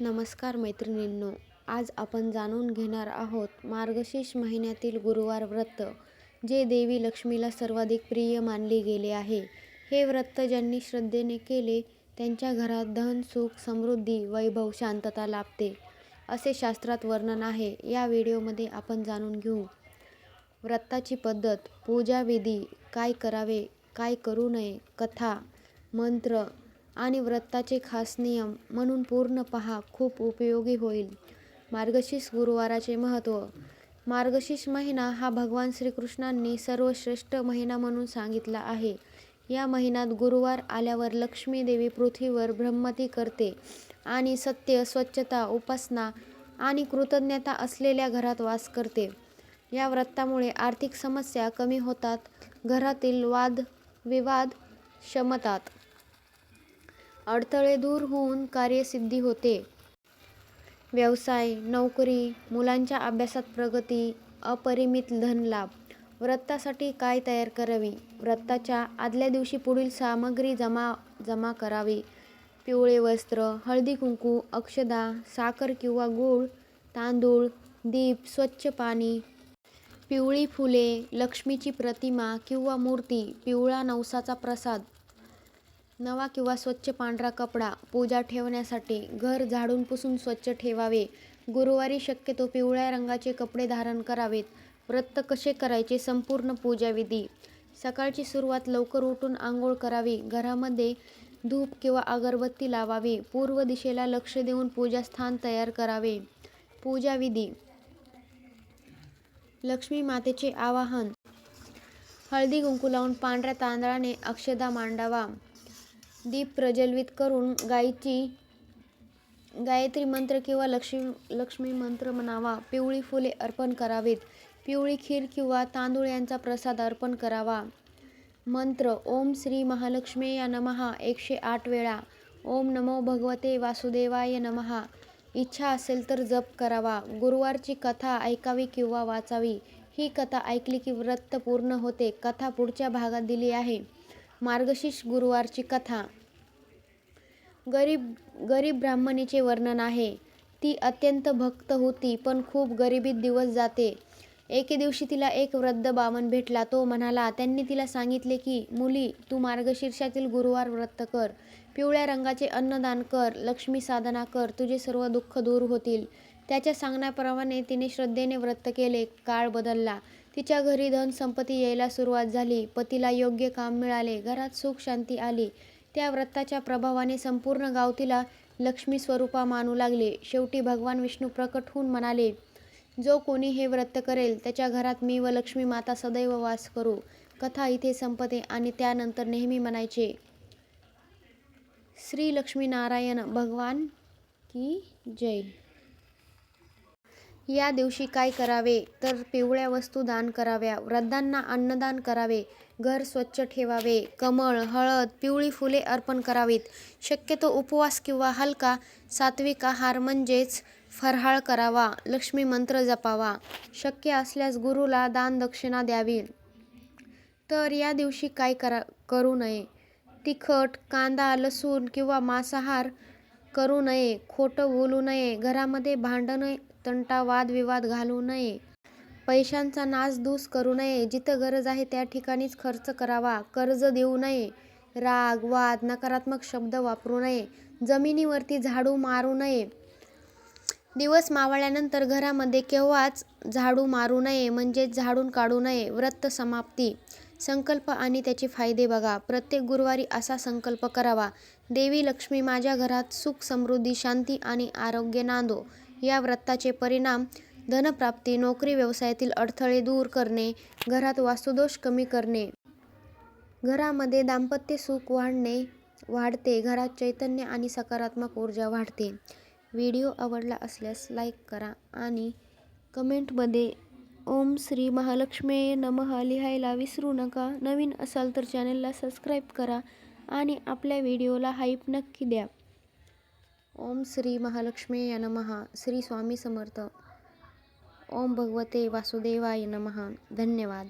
नमस्कार मैत्रिणींनो आज आपण जाणून घेणार आहोत मार्गशीर्ष महिन्यातील गुरुवार व्रत जे देवी लक्ष्मीला सर्वाधिक प्रिय मानले गेले आहे. हे व्रत ज्यांनी श्रद्धेने केले त्यांच्या घरात धन सुख समृद्धी वैभव शांतता लाभते असे शास्त्रात वर्णन आहे. या व्हिडिओमध्ये आपण जाणून घेऊ. व्रताची पद्धत पूजाविधी काय करावे काय करू नये कथा मंत्र आणि व्रताचे खास नियम म्हणून पूर्ण पहा खूप उपयोगी होईल. मार्गशीर्ष गुरुवाराचे महत्त्व. मार्गशीर्ष महिना हा भगवान श्रीकृष्णांनी सर्वश्रेष्ठ महिना म्हणून सांगितला आहे. या महिन्यात गुरुवार आल्यावर लक्ष्मी देवी पृथ्वीवर ब्रह्मती करते आणि सत्य स्वच्छता उपासना आणि कृतज्ञता असलेल्या घरात वास करते. या व्रतामुळे आर्थिक समस्या कमी होतात घरातील वाद विवाद शमतात. अडथळे दूर होऊन कार्यसिद्धी होते. व्यवसाय नोकरी मुलांच्या अभ्यासात प्रगती अपरिमित धनलाभ व्रतासाठी काय तयार करावी? व्रताच्या आदल्या दिवशी पुढील सामग्री जमा जमा करावी. पिवळे वस्त्र हळदी कुंकू अक्षदा साखर किंवा गूळ तांदूळ दीप स्वच्छ पाणी. पिवळी फुले लक्ष्मीची प्रतिमा किंवा मूर्ती पिवळा नवसाचा प्रसाद. नवा किंवा स्वच्छ पांढरा कपडा पूजा ठेवण्यासाठी घर झाडून पुसून स्वच्छ ठेवावे. गुरुवारी शक्यतो पिवळ्या रंगाचे कपडे धारण करावेत. व्रत कसे करायचे? संपूर्ण पूजाविधी सकाळची सुरुवात लवकर उठून आंघोळ करावी. घरामध्ये धूप किंवा अगरबत्ती लावावी. पूर्व दिशेला लक्ष देऊन पूजास्थान तयार करावे. पूजाविधी लक्ष्मी मातेचे आवाहन. हळदी कुंकू लावून पांढऱ्या तांदळाने अक्षदा मांडावा. दीप प्रज्वलित करून गायीची गायत्री मंत्र किंवा लक्ष्मी लक्ष्मी मंत्र म्हणावा. पिवळी फुले अर्पण करावीत. पिवळी खीर किंवा तांदूळ यांचा प्रसाद अर्पण करावा. मंत्र ओम श्री महालक्ष्मी या नमहा एकशे आठ वेळा. ओम नमो भगवते वासुदेवाय नमहा. इच्छा असेल तर जप करावा. गुरुवारची कथा ऐकावी किंवा वाचावी. ही कथा ऐकली की व्रत पूर्ण होते. कथा पुढच्या भागात दिली आहे. मार्गशीर्ष गुरुवारची कथा. गरीब गरीब ब्राह्मणीचे वर्णन आहे. ती अत्यंत भक्त होती पण खूप गरिबीत दिवस जाते. एके दिवशी तिला एक वृद्ध बामण भेटला. तो म्हणाला त्यांनी तिला सांगितले की मुली तू मार्गशीर्षातील गुरुवार व्रत कर. पिवळ्या रंगाचे अन्नदान कर. लक्ष्मी साधना कर. तुझे सर्व दुःख दूर होतील. त्याच्या सांगण्याप्रमाणे तिने श्रद्धेने व्रत केले. काळ बदलला. तिच्या घरी धन संपत्ती यायला सुरुवात झाली. पतीला योग्य काम मिळाले. घरात सुख शांती आली. त्या व्रताच्या प्रभावाने संपूर्ण गाव तिला लक्ष्मी स्वरूपा मानू लागले. शेवटी भगवान विष्णू प्रकट होऊन म्हणाले जो कोणी हे व्रत करेल त्याच्या घरात मी व लक्ष्मी माता सदैव वास करू. कथा इथे संपते आणि त्यानंतर नेहमी म्हणायचे श्री लक्ष्मीनारायण भगवान की जय. या दिवशी काय करावे? तर पिवळ्या वस्तू दान कराव्या. वृद्धांना अन्नदान करावे. घर स्वच्छ ठेवावे. कमळ हळद पिवळी फुले अर्पण करावीत. शक्यतो उपवास किंवा हलका सात्विक आहार म्हणजेच फरहाळ करावा. लक्ष्मी मंत्र जपावा. शक्य असल्यास गुरुला दान दक्षिणा द्यावी. तर या दिवशी काय करा करू नये? तिखट कांदा लसूण किंवा मांसाहार करू नये. खोटं बोलू नये. घरामध्ये भांडणे तंटा वादविवाद घालू नये. पैशांचा नासधूस करू नये. जिथं गरज आहे त्या ठिकाणीच खर्च करावा. कर्ज देऊ नये. राग वाद नकारात्मक शब्द वापरू नये. जमिनीवरती झाडू मारू नये. दिवस मावळल्यानंतर घरामध्ये केव्हाच झाडू मारू नये. म्हणजेच झाडून काढू नये. व्रत समाप्ती. संकल्प आणि त्याचे फायदे बघा. प्रत्येक गुरुवारी असा संकल्प करावा. देवी लक्ष्मी माझ्या घरात सुख समृद्धी शांती आणि आरोग्य नांदो. या व्रताचे परिणाम धनप्राप्ती नोकरी व्यवसायातील अडथळे दूर करणे घरात वास्तुदोष कमी करणे. घरामध्ये दाम्पत्य सुख वाढणे वाढते. घरात चैतन्य आणि सकारात्मक ऊर्जा वाढते. व्हिडिओ आवडला असल्यास लाईक करा आणि कमेंटमध्ये ओम श्री महालक्ष्मी नमः. लिहायला विसरू नका. नवीन असाल तर चॅनलला सबस्क्राईब करा आणि आपल्या व्हिडिओला हाईप नक्की द्या. ओम श्री महालक्ष्मी नमः. श्री स्वामी समर्थ. ओम भगवते वासुदेवाय नमः. धन्यवाद.